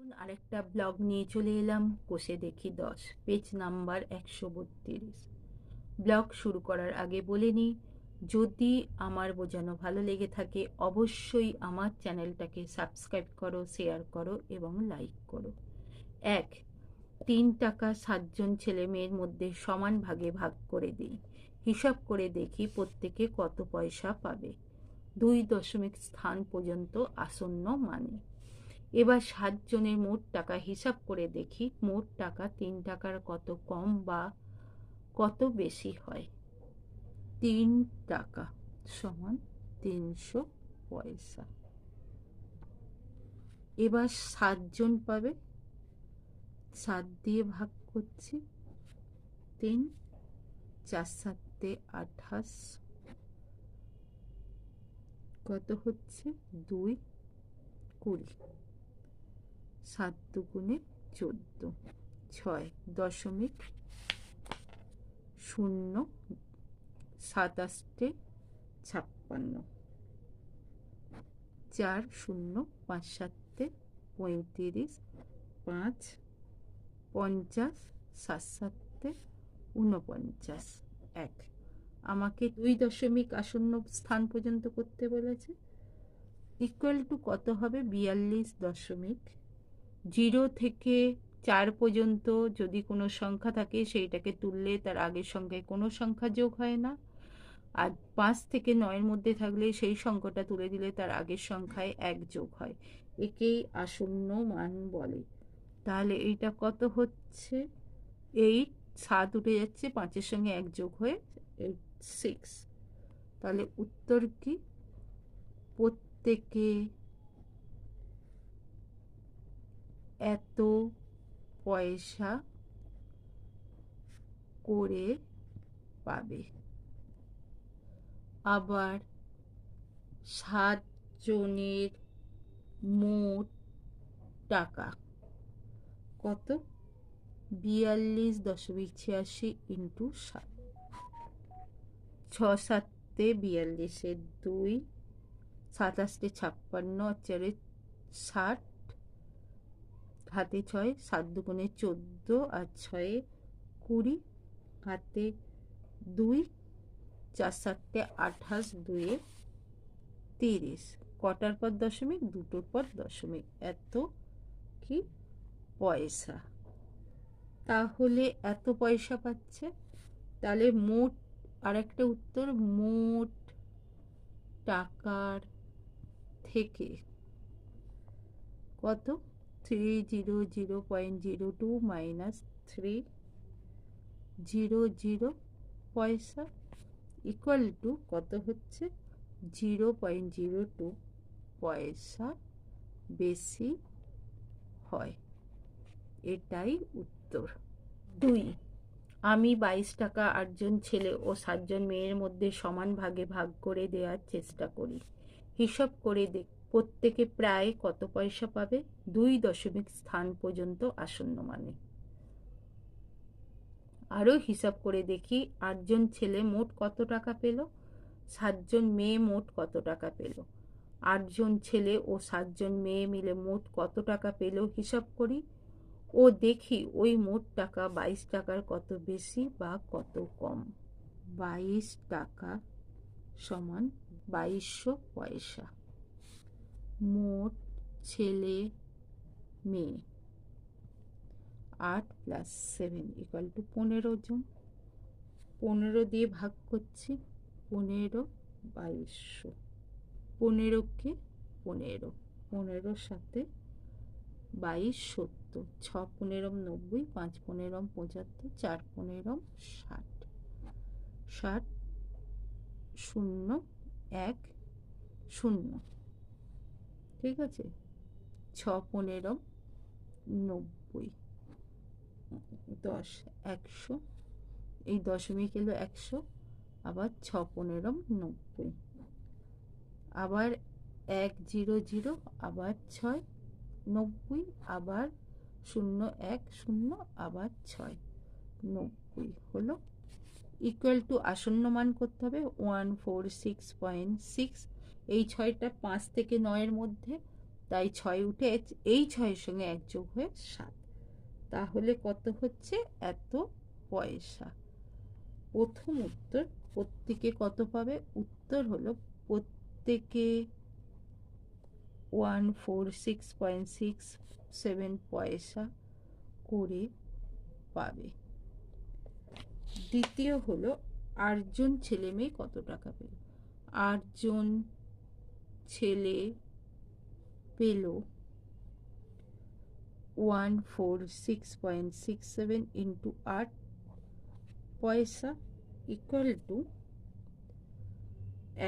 নতুন আরেকটা ব্লগ নিয়ে চলে এলাম। কোষে দেখি দশ। পেজ নাম্বার একশো বত্রিশ। ব্লগ শুরু করার আগে বলে নিই, যদি আমার বোঝানো ভালো লেগে থাকে, অবশ্যই আমার চ্যানেলটাকে সাবস্ক্রাইব করো, শেয়ার করো এবং লাইক করো। এক, তিন টাকা সাতজন ছেলে মেয়ের মধ্যে সমান ভাগে ভাগ করে দিই। হিসাব করে দেখি প্রত্যেকে কত পয়সা পাবে। দুই দশমিক স্থান পর্যন্ত আসন্ন মানে। এবার সাতজনের মোট টাকা হিসাব করে দেখি, মোট টাকা তিন টাকার কত কম বা কত বেশি হয়। তিন টাকা সমান তিনশো পয়সা। এবার সাতজন পাবে। সাত দিয়ে ভাগ করছি। তিন, চার সাতে আঠাশ। কত হচ্ছে? দুই, কুড়ি। সাত দুগুণে চোদ্দ। ছয় দশমিক শূন্য সাতাশটে ছাপ্পান্ন। চার শূন্য পাঁচ সাতে পঁয়ত্রিশ। পাঁচ পঞ্চাশ সাত সাতে ঊনপঞ্চাশ। এক। আমাকে দুই দশমিক আসন্ন স্থান পর্যন্ত করতে বলেছে। ইকুয়াল টু কত হবে? বিয়াল্লিশ দশমিক জিরো থেকে চার পর্যন্ত যদি কোনো সংখ্যা থাকে, সেইটাকে তুললে তার আগের সংখ্যায় কোনো সংখ্যা যোগ হয় না। আর পাঁচ থেকে নয়ের মধ্যে থাকলে সেই সংখ্যাটা তুলে দিলে তার আগের সংখ্যায় এক যোগ হয়। একেই আসন্ন মান বলে। তাহলে এইটা কত হচ্ছে? এইট, সাত উঠে যাচ্ছে, পাঁচের সঙ্গে এক যোগ হয়ে এইট, সিক্স। তাহলে উত্তর কি? প্রত্যেকে এত পয়সা করে পাবে। আবার সাতজনের মোট টাকা। কত? বিয়াল্লিশ দশমিক ছিয়াশি ইন্টু সাত। ছ সাতে বিয়াল্লিশে দুই সাতাশটে ছাপ্পান্ন, চারে ষাট হাতে ছয়, সাত দুগুণে চোদ্দ আর ছয়ে কুড়ি। হাতে দুই, চার সাতটে আঠাশ, দুয়ে তিরিশ। কটার পর দশমিক? দুটোর পর দশমিক। এত কি পয়সা? তাহলে এত পয়সা পাচ্ছে? তাহলে মোট আর একটা উত্তর, মোট টাকার থেকে কত? Three zero zero point zero two minus three zero zero পয়সা ইকুয়াল টু কত হচ্ছে? জিরো পয়েন্ট জিরো টু পয়সা বেশি হয়। এটাই উত্তর। দুই, আমি বাইশ টাকা আটজন ছেলে ও সাতজন মেয়ের মধ্যে সমান ভাগে ভাগ করে দেওয়ার চেষ্টা করি। হিসাব করে দেখ প্রত্যেকে প্রায় কত পয়সা পাবে? দুই দশমিক স্থান পর্যন্ত আসন্ন মানে। আরও হিসাব করে দেখি, আটজন ছেলে মোট কত টাকা পেল? সাতজন মেয়ে মোট কত টাকা পেল? আটজন ছেলে ও সাতজন মেয়ে মিলে মোট কত টাকা পেল হিসাব করি। ও দেখি ওই মোট টাকা বাইশ টাকার কত বেশি বা কত কম। বাইশ টাকা সমান বাইশশো পয়সা। মোট ছেলে, মেয়ে। আট প্লাস সেভেন ইকাল টু পনেরো জন। পনেরো দিয়ে ভাগ করছি, পনেরো বাইশশো। পনেরোকে পনেরো, পনেরোর সাথে বাইশ সত্তর। ছ পনেরম নব্বই, পাঁচ পনেরম পঁচাত্তর, চার পনেরম ষাট। ষাট শূন্য, এক শূন্য। ঠিক আছে? ছ পনেরো নব্বই। দশ একশো। এই দশমিক এলো একশো, আবার ছ পনেরো নব্বই। আবার এক জিরো জিরো, আবার ছয় নব্বই, আবার শূন্য এক শূন্য, আবার ছয় নব্বই হলো। ইকুয়াল টু আসন্ন মান করতে হবে one four six point six এই ছয়টা পাঁচ থেকে নয়ের মধ্যে, তাই ছয় উঠে এই ছয়ের সঙ্গে এক যোগ হয়ে সাত। তাহলে কত হচ্ছে? এত পয়সা। প্রথম উত্তর প্রত্যেকে কত পাবে? উত্তর হলো প্রত্যেকে one, four, six point six seven পয়সা করে পাবে। দ্বিতীয় হলো আটজন ছেলে মেয়ে কত টাকা পেল? আটজন ছেলে পেল। One four six point six seven into আট পয়সা ইকুয়াল টু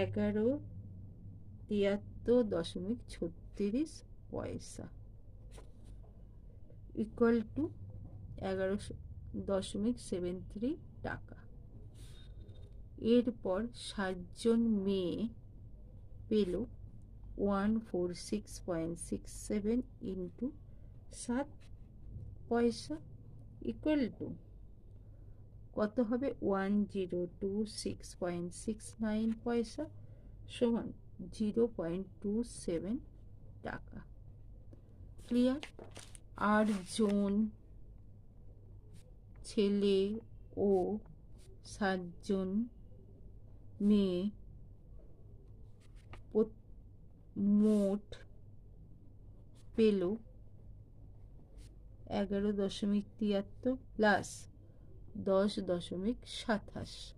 এগারো তিয়াত্তর দশমিক ছত্রিশ পয়সা ইকুয়াল টু এগারো দশমিক সেভেন থ্রি টাকা। এরপর সাতজন মেয়ে পেল। One four six point six seven into সাত পয়সা ইকুয়াল টু কত হবে one zero two six point six nine পয়সা সমান জিরো পয়েন্ট টু সেভেন টাকা। ক্লিয়ার আটজন ছেলে ও সাতজন মেয়ে মোট পেল এগারো দশমিক তিয়াত্তর প্লাস দশ দশমিক সাতাশ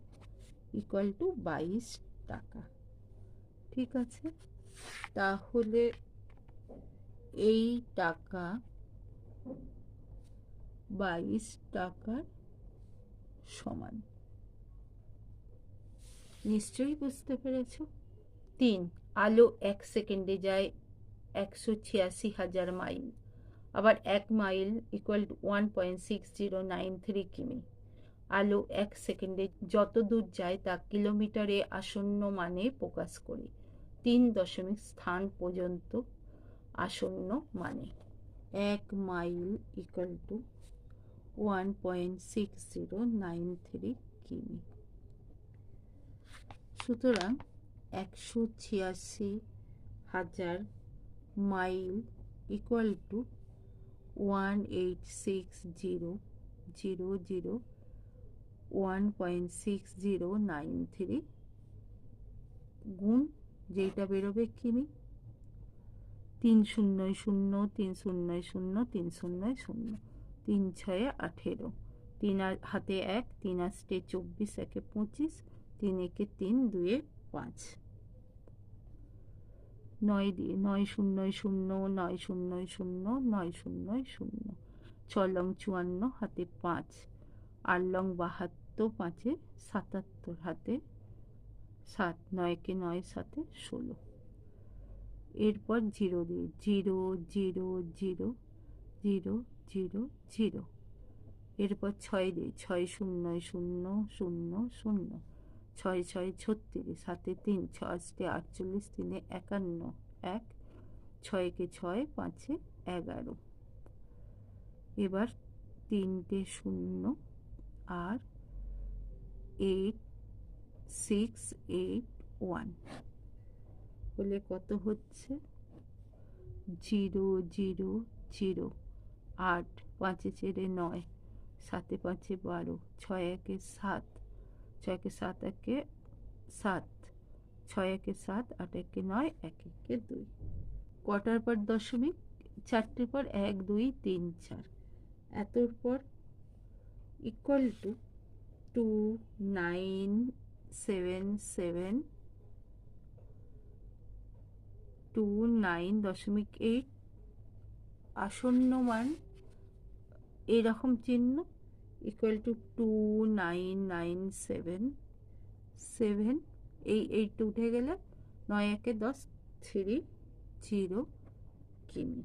ইকুয়াল টু বাইশ টাকা। ঠিক আছে? তাহলে এই টাকা বাইশ টাকার সমান। নিশ্চয়ই বুঝতে পেরেছ? তিন। আলো এক সেকেন্ডে যায় একশো ছিয়াশি হাজার মাইল, আবার এক mile equal to one point six zero nine three কিমি। আলো এক সেকেন্ডে যত দূর যায় তা কিলোমিটারে আসন্ন মানে প্রকাশ করি, তিন দশমিক স্থান পর্যন্ত আসন্ন মানে। এক mile equal to one point six zero nine three কিমি। সুতরাং একশো ছিয়াশি হাজার mile equal to one eight six zero zero zero one point six zero nine three গুণ যেটা বেরোবে কিমি? তিন শূন্য শূন্য, তিন শূন্য শূন্য, তিন শূন্য শূন্য। তিন ছয়ে আঠেরো। তিন হাতে এক, তিন আষ্টে চব্বিশ, একে পঁচিশ। তিন একে তিন, দুয়ে পাঁচ। নয় দিয়ে নয় শূন্য শূন্য, নয় শূন্য শূন্য, নয় শূন্য শূন্য। ছ লং চুয়ান্ন, হাতে পাঁচ। আট লং বাহাত্তর, পাঁচে সাতাত্তর, হাতে সাত, নয়কে নয় সাথে ষোলো। এরপর জিরো দিয়ে zero zero zero zero zero zero. এরপর ছয় দিয়ে ছয় শূন্য শূন্য শূন্য শূন্য। ছয় ছয় ছত্রিশ, সাতে তিন ছয়টে আটচল্লিশ, তিনে একান্ন, এক, ছয়কে ছয়, পাঁচে এগারো। এবার তিনটে শূন্য আর এইট, সিক্স, এইট, ওয়ান। বলে কত হচ্ছে? Zero zero zero. আট, পাঁচে চেরে নয়, সাতে পাঁচে বারো, ছয় একে সাত ছয়কে সাত একে সাত ছয় একে সাত আট একে নয় এক একে দুই। কটার পর দশমিক চারটের পর এক, দুই, তিন, চার। এতর পর equal to two nine seven seven two nine দশমিক এইট আসন্ন মান, এরকম চিহ্ন equal to two nine nine seven seven এই এইট উঠে গেলে নয় একে দশ থ্রি জিরো কিমি।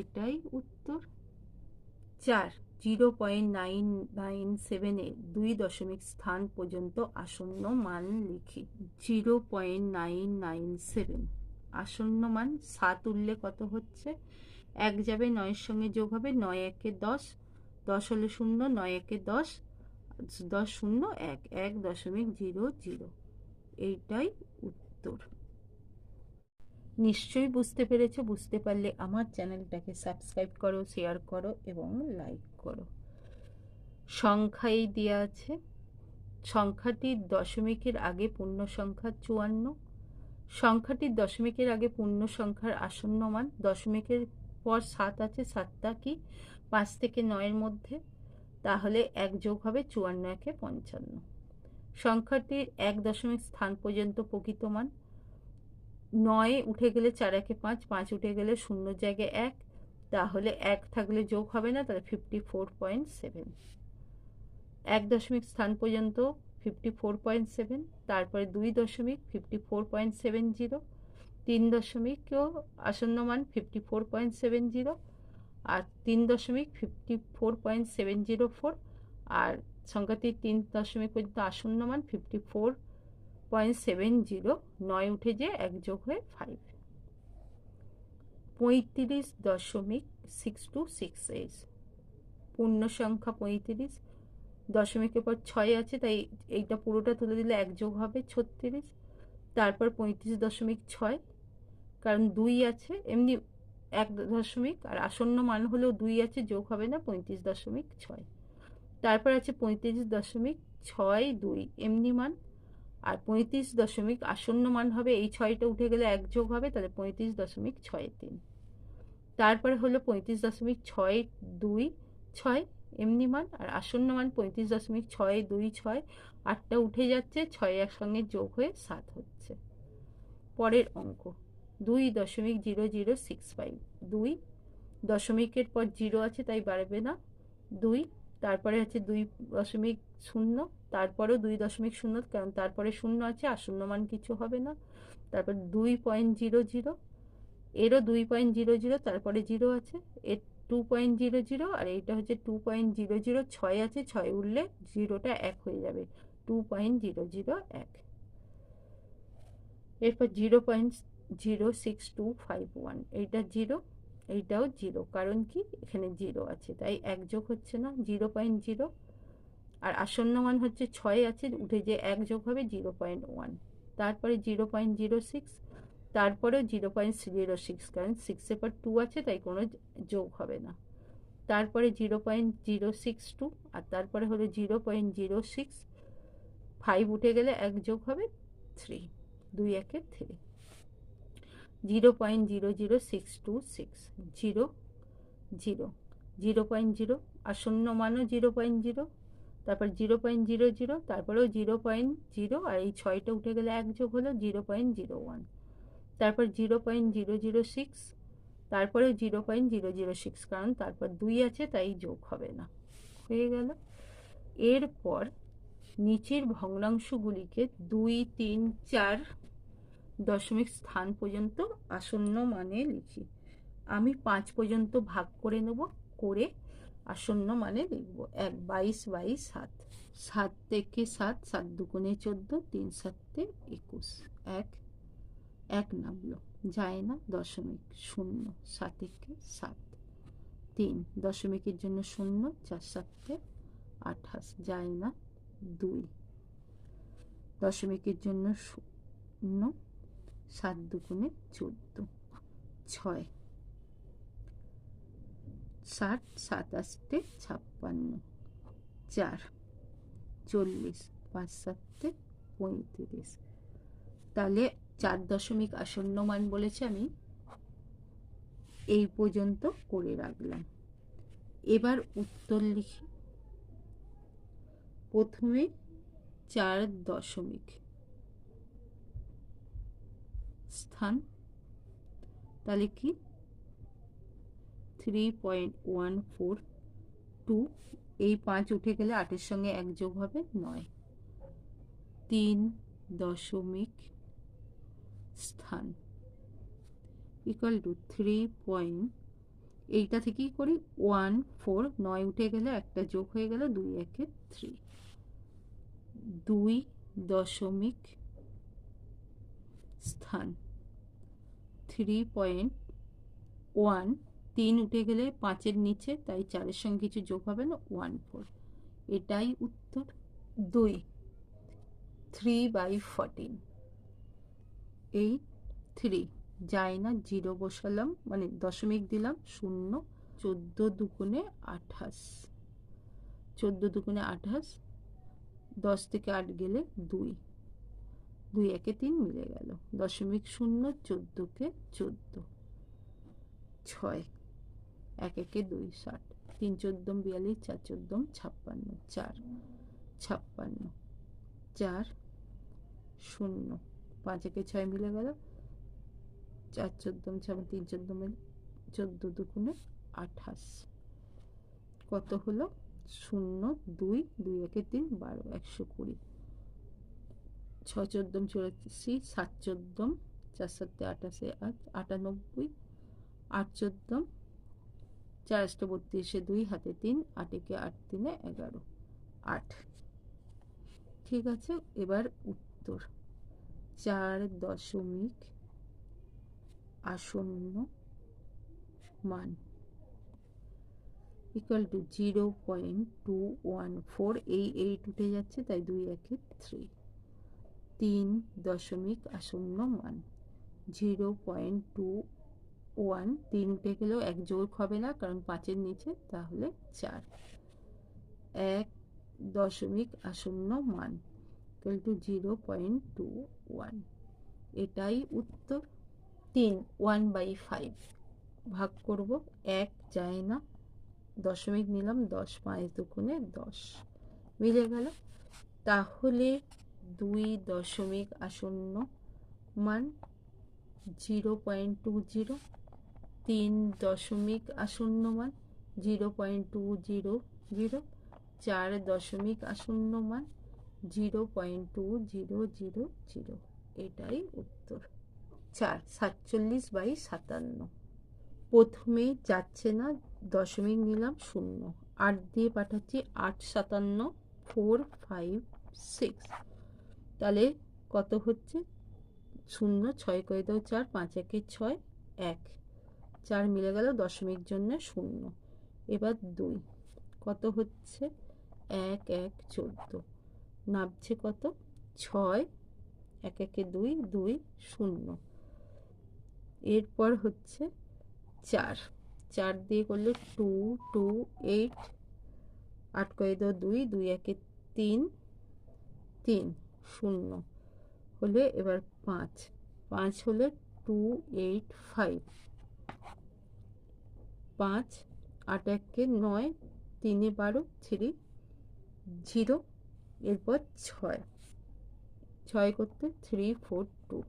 এটাই উত্তর। চার জিরো পয়েন্ট নাইন নাইন সেভেনে দুই দশমিক স্থান পর্যন্ত আসন্ন মান লিখি। Zero point nine nine seven আসন্ন মান সাত উঠলে কত হচ্ছে? এক যাবে নয়ের সঙ্গে যোগ হবে নয় একে দশ দশ হলে শূন্য, নয় একে দশ দশ শূন্য, এক এক দশমিক জিরো জিরো। এইটাই উত্তর। নিশ্চয়ই বুঝতে পেরেছ, বুঝতে পারলে আমার চ্যানেলটাকে সাবস্ক্রাইব করো, শেয়ার করো এবং লাইক করো। সংখ্যাই দেওয়া আছে। সংখ্যাটির দশমিকের আগে পূর্ণ সংখ্যা চুয়ান্ন। সংখ্যাটির দশমিকের আগে পূর্ণ সংখ্যার আসন্ন মান। দশমিকের পর সাত আছে, সাতটা কি? পাঁচ থেকে নয়ের মধ্যে, তাহলে এক যোগ হবে চুয়ান্ন, একে পঞ্চান্ন। সংখ্যাটির এক দশমিক স্থান পর্যন্ত প্রকৃত মান। নয় উঠে গেলে চার, একে পাঁচ পাঁচ উঠে গেলে শূন্য জায়গায় এক, তাহলে এক থাকলে যোগ হবে না, তাহলে ফিফটি ফোর পয়েন্ট সেভেন এক দশমিক স্থান পর্যন্ত ফিফটি ফোর পয়েন্ট সেভেন তারপরে দুই দশমিক fifty four point seven zero তিন দশমিকও আসন্ন মান fifty four point seven zero আর তিন দশমিক fifty four point seven zero four আর সংখ্যাটির তিন দশমিক পর্যন্ত আসন্ন মান fifty four point seven zero নয় উঠে যে এক যোগ হয়ে ফাইভ পঁয়ত্রিশ দশমিক সিক্স টু সিক্স এইট পূর্ণ সংখ্যা পঁয়ত্রিশ। দশমিকের পর ছয় আছে, তাই এইটা পুরোটা তুলে দিলে এক যোগ হবে ছত্রিশ। তারপর পঁয়ত্রিশ দশমিক ছয়, কারণ দুই আছে। এমনি এক দশমিক আর আসন্ন মান হলেও দুই আছে, যোগ হবে না, পঁয়ত্রিশ দশমিক ছয়। তারপর আছে পঁয়ত্রিশ দশমিক ছয় দুই, এমনি মান। আর পঁয়ত্রিশ দশমিক আসন্ন মান হবে, এই ছয়টা উঠে গেলে এক যোগ হবে, তাহলে পঁয়ত্রিশ দশমিক ছয় তিন। তারপরে হলো পঁয়ত্রিশ দশমিক ছয় দুই ছয়, এমনি মান। আর আসন্ন মান পঁয়ত্রিশ দশমিক ছয় দুই ছয়, আটটা উঠে যাচ্ছে ছয় একসঙ্গে যোগ হয়ে সাত হচ্ছে। পরের অঙ্ক। দুই দশমিক জিরো জিরো সিক্স ফাইভ। দুই দশমিকের পর জিরো আছে, তাই বাড়বে না। দুই তারপরে হচ্ছে দুই দশমিক শূন্য, তারপরেও দুই দশমিক শূন্য, কারণ তারপরে শূন্য আছে, আর শূন্য মান কিছু হবে না। তারপর দুই পয়েন্ট জিরো জিরো, এরও দুই পয়েন্ট জিরো জিরো, তারপরে জিরো আছে, এর টু পয়েন্ট জিরো জিরো, আর এইটা হচ্ছে টু পয়েন্ট জিরো জিরো, ছয় আছে, ছয় উঠলে জিরোটা এক হয়ে যাবে। টু পয়েন্ট জিরো জিরো এক। এরপর zero point zero six two five one. এইটা জিরো, এইটাও জিরো, কারণ কি? এখানে জিরো আছে, তাই এক যোগ হচ্ছে না, জিরো পয়েন্ট জিরো। আর আসন্ন মান হচ্ছে ছয় আছে, উঠে যে এক যোগ হবে জিরো পয়েন্ট ওয়ান। তারপরে জিরো পয়েন্ট জিরো সিক্স, তারপরেও জিরো পয়েন্ট জিরো সিক্স, কারণ সিক্সের পর টু আছে, তাই কোনো যোগ হবে না। তারপরে zero point zero six two, আর তারপরে হলো zero point zero six five উঠে গেলে এক যোগ হবে থ্রি দুই একে three zero point zero zero six two six, zero zero zero point zero, আর শূন্য মানও জিরো পয়েন্ট জিরো, তারপর জিরো পয়েন্ট জিরো জিরো, তারপরেও জিরো পয়েন্ট জিরো, আর এই ছয়টা উঠে গেলে এক যোগ হলো জিরো পয়েন্ট জিরো ওয়ান, তারপর zero point zero zero six, তারপরেও zero point zero zero six, কারণ তারপর দুই আছে, তাই যোগ হবে না। হয়ে গেল। এরপর নিচের ভগ্নাংশগুলিকে দুই, তিন, চার দশমিক স্থান পর্যন্ত আসন্ন মানে লিখি। আমি পাঁচ পর্যন্ত ভাগ করে নেব, করে আসন্ন মানে লিখব। এক, বাইশ বাইশ, সাত। সাত থেকে সাত সাত দুগুণে চোদ্দ, তিন, সাতে একুশ। এক এক নামলো। যায় না, দশমিক শূন্য, সাত থেকে সাত। তিন, দশমিকের জন্য শূন্য, চার, সাতে আঠাশ। যায় না, দুই। দশমিকের জন্য শূন্য সাত দুগুণে চোদ্দ। ছয়। ষাট সাতাশটে ছাপ্পান্ন। চার। চল্লিশ পাঁচ সাতে পঁয়ত্রিশ। তাহলে চার দশমিক আসন্ন মান বলেছে আমি, এই পর্যন্ত করে রাখলাম। এবার উত্তর লিখি। প্রথমে চার দশমিক স্থান। তাহলে কি? Three point one four two এই পাঁচ উঠে গেলে আটের সঙ্গে এক যোগ হবে নয়। তিন দশমিক স্থান ইকুয়াল টু থ্রি পয়েন্ট এইটা থেকেই করি ওয়ান ফোর নয় উঠে গেলে একটা যোগ হয়ে গেল দুই একে থ্রি দুই দশমিক স্থান। থ্রি পয়েন্ট ওয়ান তিন উঠে গেলে পাঁচের নিচে, তাই চারের সঙ্গে কিছু যোগ হবে না ওয়ান ফোর এটাই উত্তর দুই। থ্রি বাই ফর্টিন এই থ্রি যায় না জিরো বসালাম মানে দশমিক দিলাম, শূন্য, চোদ্দ দুগুণে আঠাশ। চোদ্দ দুগুণে আঠাশ, দশ থেকে আট গেলে দুই। দুই একে তিন মিলে গেল। দশমিক শূন্য চোদ্দোকে চোদ্দ। ছয়। এক একে দুই, ষাট। তিন চোদ্দম বিয়াল্লিশ, চার চোদ্দম ছাপ্পান্ন, চার ছাপ্পান্ন। চার শূন্য। পাঁচ একে ছয় মিলে গেল। চার চোদ্দম ছাপ্পান্ন, তিন চোদ্দ চোদ্দ দুগুণে আঠাশ। কত হলো? শূন্য, দুই দুই একে তিন, বারো, একশো কুড়ি। ছ চোদ্দম চুরাশি সাত চোদ্দম চার সাতে আঠাশে আট আটানব্বই আট চোদ্দম চার আষ্ট বত্রিশে দুই, হাতে তিন আট একে আট তিনে এগারো, আট। ঠিক আছে, এবার উত্তর। চার দশমিক আসন্ন মান। Equal to zero point two one four এই এইট উঠে যাচ্ছে, তাই দুই একে থ্রি তিন দশমিক আসন্ন মান। Zero point two one. তিন উঠে গেলেও এক যোগ হবে না, কারণ পাঁচের নিচে, তাহলে চার। এক দশমিক আসন্ন মান equal to zero point two one. এটাই উত্তর। তিন, ওয়ান বাই ফাইভ। ভাগ করব, এক যায় না। দশমিক নিলাম, দশ পাঁচ দুগুণে দশ। মিলে গেল। তাহলে দুই দশমিক আসন্ন মান জিরো পয়েন্ট টু জিরো, তিন দশমিক আসন্ন মান zero point two zero zero, চার দশমিক আসন্ন মান zero point two zero zero zero. এটাই উত্তর। চার, সাতচল্লিশ বাই সাতান্ন। প্রথমে যাচ্ছে না, দশমিক নিলাম শূন্য। আট দিয়ে পাঠাচ্ছি, আট সাতান্ন, ফোর ফাইভ সিক্স। তাহলে কত হচ্ছে? শূন্য, ছয় করে দাও, চার, পাঁচ, একে ছয়, এক। চার মিলে গেল দশমিক জন্য শূন্য। এবার দুই। কত হচ্ছে? এক এক, চোদ্দ। নামছে কত? ছয়, এক, একে দুই দুই, শূন্য। এরপর হচ্ছে চার। চার দিয়ে করলে টু টু এইট আট করে দাও, দুই দুই, একে তিন তিন। শূন্য। হলে এবার পাঁচ। পাঁচ হলে টু এইট ফাইভ। পাঁচ, আট একে নয়, তিনে বারো, থ্রি জিরো, এরপর ছয়। ছয় করতে থ্রি, ফোর, টু।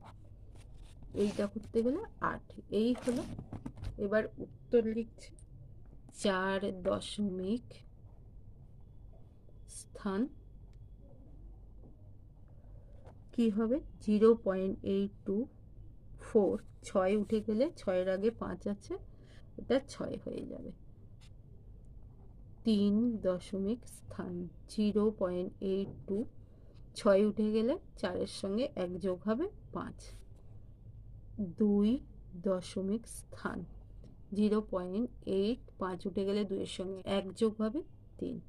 এইটা করতে গেলে আট। এই হলো এবার উত্তর লিখছি। চার দশমিক স্থান কি হবে? Zero point eight two four. ছয় উঠে গেলে ছয়ের আগে পাঁচ আছে ওটা ছয় হয়ে যাবে। তিন দশমিক স্থান, জিরো পয়েন্ট এইট টু। ছয় উঠে গেলে চারের সঙ্গে এক যোগ হবে পাঁচ। দুই দশমিক স্থান, জিরো পয়েন্ট এইট পাঁচ উঠে গেলে দুইয়ের সঙ্গে এক যোগ হবে তিন।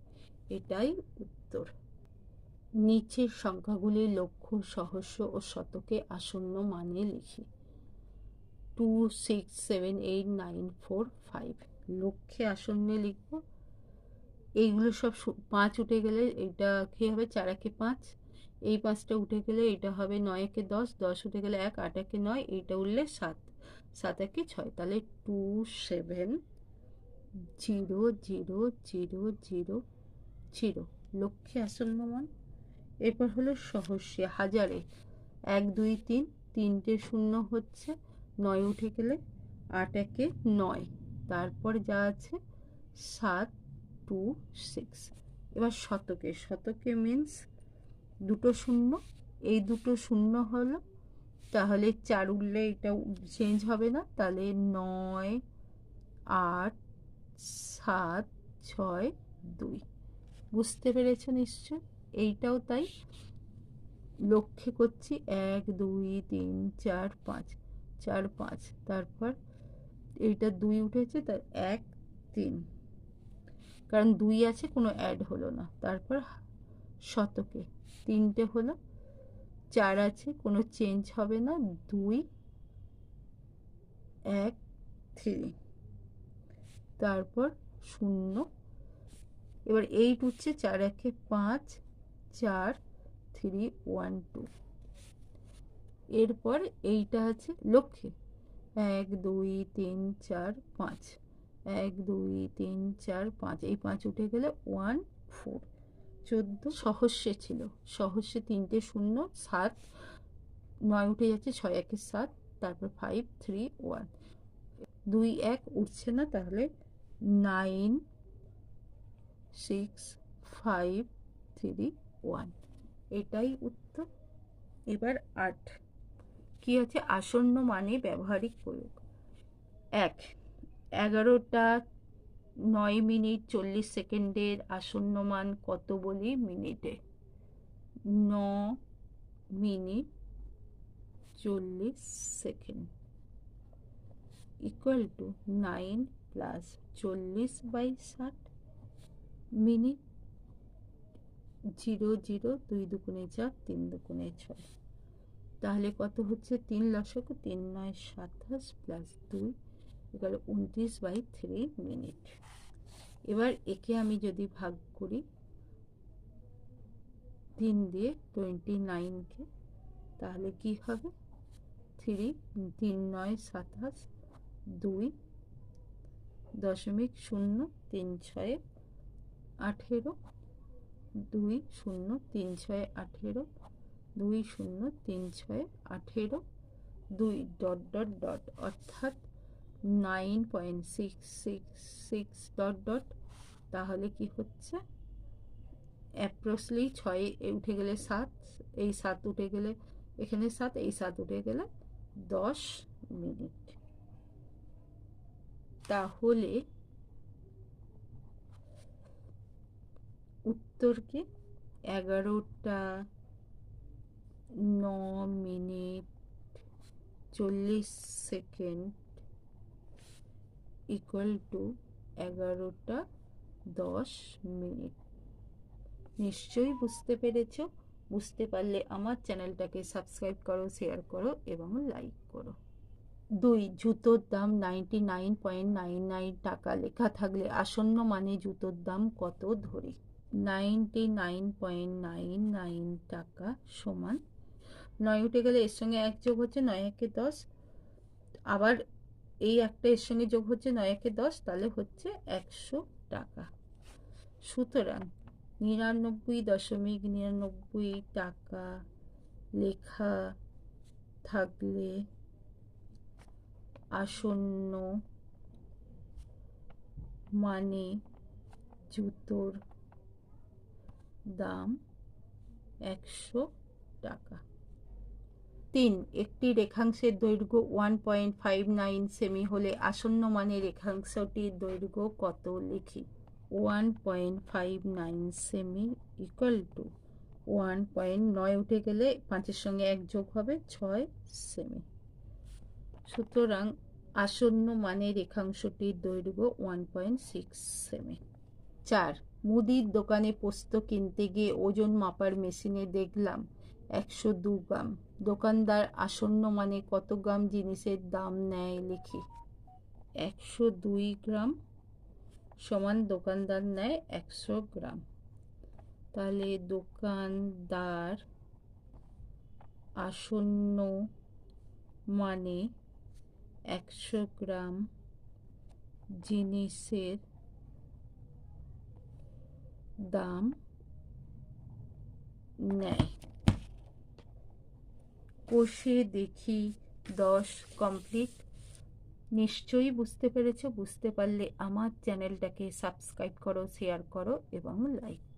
এটাই উত্তর। নিচের সংখ্যাগুলি লক্ষ সহস্র ও শতকে আসন্ন মানে লিখি। Two six seven eight nine four five লক্ষ্যে আসন্নে লিখব। এইগুলো সব পাঁচ উঠে গেলে এটা কী হবে? চার একে পাঁচ। এই পাঁচটা উঠে গেলে এটা হবে নয় একে দশ। দশ উঠে গেলে এক, আট একে নয়। এইটা উঠলে সাত। সাত একে ছয়। তাহলে two seven zero zero zero zero zero লক্ষ্যে আসন্ন মান। এরপর হলো সহস্যে হাজারে। এক, দুই, তিন, তিনটে শূন্য হচ্ছে, নয় উঠে গেলে আট, একে নয়। তারপর যা আছে, সাত, টু, সিক্স। এবার শতকে শতকে মিন্স দুটো শূন্য। এই দুটো শূন্য হলো, তাহলে চার উঠলে এটা চেঞ্জ হবে না, তাহলে নয়, আট, সাত, ছয়, দুই। বুঝতে পেরেছ নিশ্চয়? এইটাও তাই। লক্ষ্যে করছি এক, দুই, তিন, চার, পাঁচ। চার, পাঁচ। তারপর এইটা দুই উঠেছে, তার এক, তিন। কারণ দুই আছে, কোনো অ্যাড হলো না। তারপর শতকে তিনটে হলো, চার আছে, কোনো চেঞ্জ হবে না। দুই, এক থ্রি তারপর শূন্য। এবার এইট উঠছে, চার একে পাঁচ। চার থ্রি ওয়ান টু এরপর এইটা আছে লক্ষ্যে। এক, দুই, তিন, চার, পাঁচ। এক, দুই, তিন, চার, পাঁচ। এই পাঁচ উঠে গেলে ওয়ান ফোর চোদ্দ সহস্যে ছিল। সহস্যে তিনটে শূন্য, সাত। নয় উঠে যাচ্ছে, ছয় একে সাত। তারপর ফাইভ থ্রি ওয়ান দুই এক উঠছে না, তাহলে nine six five three one. এটাই উত্তর। এবার আট। কি আছে? আসন্ন মানে ব্যবহারিক প্রয়োগ। এক। এগারোটা নয় মিনিট চল্লিশ সেকেন্ডের আসন্ন মান কত বলি মিনিটে? ন মিনিট চল্লিশ second. Equal to nine plus চল্লিশ বাই ষাট মিনিট জিরো জিরো দুই দুগুণে চার, তিন দুগুণে ছয়। তাহলে কত হচ্ছে? তিন লসক তিন নয় সাতাশ প্লাস দুই এগুলো উনত্রিশ বাই থ্রি মিনিট এবার একে আমি যদি ভাগ করি, তিন দিয়ে টোয়েন্টি নাইনকে তাহলে কি হবে? থ্রি তিন নয় সাতাশ দুই দশমিক শূন্য তিন ছয়ে আঠেরো দুই শূন্য তিন ছয় আঠেরো, দুই শূন্য তিন ছয় আঠেরো, দুই ডট ডট ডট, অর্থাৎ nine point six six six dot dot, তাহলে কি হচ্ছে? অ্যাপ্রোসলি ছয় উঠে গেলে সাত, এই সাত উঠে গেলে এখানে সাত, এই সাত উঠে গেলে দশ মিনিট। তাহলে উত্তর কি? এগারোটা ন মিনিট চল্লিশ সেকেন্ড ইকুয়াল টু এগারোটা দশ মিনিট। নিশ্চয়ই বুঝতে পেরেছ? বুঝতে পারলে আমার চ্যানেলটাকে সাবস্ক্রাইব করো শেয়ার করো এবং লাইক করো। দুই, জুতোর দাম ninety nine point nine nine টাকা লেখা থাকলে আসন্ন মানে জুতোর দাম কত ধরি? Ninety nine point nine nine টাকা সমান। নয় উঠে গেলে এর সঙ্গে এক যোগ হচ্ছে নয় একে দশ। আবার এই একটা এর সঙ্গে যোগ হচ্ছে নয় একে দশ, তাহলে হচ্ছে একশো টাকা। সুতরাং নিরানব্বই দশমিক নিরানব্বই টাকা লেখা থাকলে আসন্ন মানে জুতোর দাম একশো টাকা। তিন, একটি রেখাংশের দৈর্ঘ্য ওয়ান পয়েন্ট ফাইভ নাইন সেমি হলে আসন্ন মানে রেখাংশটির দৈর্ঘ্য কত লিখি? ওয়ান পয়েন্ট ফাইভ নাইন সেমি ইকুয়াল টু ওয়ান পয়েন্ট নয় উঠে গেলে পাঁচের সঙ্গে এক যোগ হবে ছয় সেমি। সুতরাং আসন্ন মানে রেখাংশটির দৈর্ঘ্য ওয়ান পয়েন্ট সিক্স সেমি। চার মুদির দোকানে পোস্ত কিনতে গিয়ে ওজন মাপার মেশিনে দেখলাম, একশো দু গ্রাম। দোকানদার আসন্ন মানে কত গ্রাম জিনিসের দাম নেয় লিখি, একশো দুই গ্রাম সমান দোকানদার নেয় একশো গ্রাম। তাহলে দোকানদার আসন্ন মানে একশো গ্রাম জিনিসের দাম নেয় কষে দেখি দশ কমপ্লিট নিশ্চয়ই বুঝতে পেরেছ, বুঝতে পারলে আমার চ্যানেলটাকে সাবস্ক্রাইব করো শেয়ার করো এবং লাইক